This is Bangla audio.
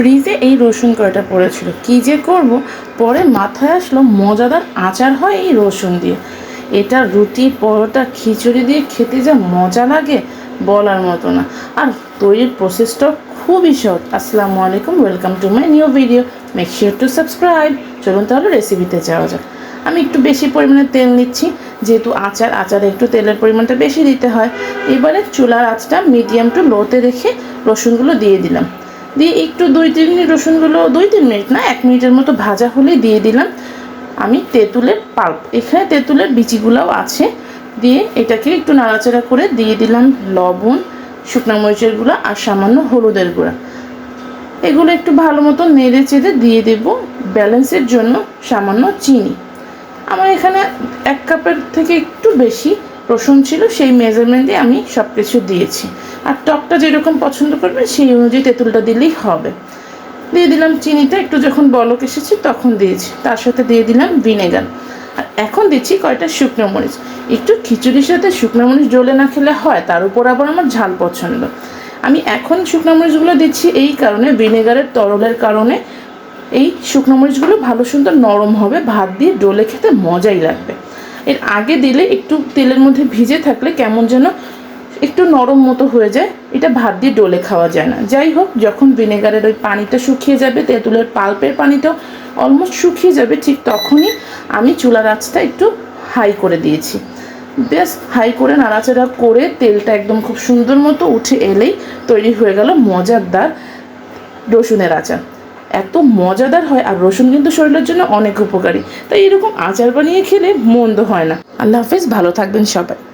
ফ্রিজে এই রসুন কয়টা পড়েছিল। কী যে করব? পরে মাথায় আসলো মজাদার আচার হয় এই রসুন দিয়ে। এটা রুটি, পরোটা, খিচুড়ি দিয়ে খেতে যা মজা লাগে বলার মতো না। আর তৈরির প্রসেসটা খুবই সহজ। আসসালামু আলাইকুম, welcome to my new video. Make sure to subscribe চলুন তাহলে রেসিপিতে যাওয়া যাক। আমি একটু বেশি পরিমাণে তেল নিচ্ছি, যেহেতু আচার, আচারে একটু তেলের পরিমাণটা বেশি দিতে হয়। এবারে চুলার আঁচটা মিডিয়াম টু লোতে রেখে রসুনগুলো দিয়ে দিলাম। দিয়ে একটু দুই তিন মিনিট রসুনগুলো, দুই তিন মিনিট না, এক মিনিটের মতো ভাজা হলেই দিয়ে দিলাম। আমি তেঁতুলের পাল্প, এখানে তেঁতুলের বিচিগুলোও আছে। দিয়ে এটাকে একটু নাড়াচাড়া করে দিয়ে দিলাম লবণ, শুকনো মরিচের গুঁড়া আর সামান্য হলুদের গুঁড়া। এগুলো একটু ভালো মতো নেড়ে চেড়ে দিয়ে দেব, ব্যালেন্সের জন্য সামান্য চিনি। আমার এখানে এক কাপের থেকে একটু বেশি রসুন ছিল, সেই মেজারমেন্টে আমি সব কিছু দিয়েছি। আর টকটা যেরকম পছন্দ করবেন, সেই অনুযায়ী তেঁতুলটা দিলেই হবে। দিয়ে দিলাম চিনিটা, একটু যখন বলক এসেছে তখন দিয়েছি। তার সাথে দিয়ে দিলাম ভিনেগার আর এখন দিচ্ছি কয়টা? শুকনো মরিচ। একটু খিচুড়ির সাথে শুকনো মরিচ জ্বলে না খেলে হয়, তার উপর আবার আমার ঝাল পছন্দ। আমি এখন শুকনো মরিচগুলো দিচ্ছি এই কারণে ভিনেগারের তরলের কারণে। এই শুকনো মরিচগুলো ভালো সুন্দর নরম হবে, ভাত দিয়ে ডোলে খেতে মজাই লাগবে। এর আগে দিলে একটু তেলের মধ্যে ভিজে থাকলে কেমন যেন একটু নরম মতো হয়ে যায়। এটা ভাত দিয়ে ডোলে খাওয়া যায় না। যাই হোক, যখন ভিনেগারের ওই পানিটা শুকিয়ে যাবে, তেঁতুলের পাল্পের পানিটাও অলমোস্ট শুকিয়ে যাবে, ঠিক তখনই আমি চুলার আঁচটা একটু হাই করে দিয়েছি। বেশ হাই করে নাড়াচাড়া করে তেলটা একদম খুব সুন্দর মতো উঠে এলেই তৈরি হয়ে গেল মজাদার রসুনের আচার। এত মজাদার হয় আর রসুন কিন্তু শরীরের জন্য অনেক উপকারী। তাই এরকম আচার বানিয়ে খেলে মন্দ হয় না। আল্লাহ হাফেজ, ভালো থাকবেন সবাই।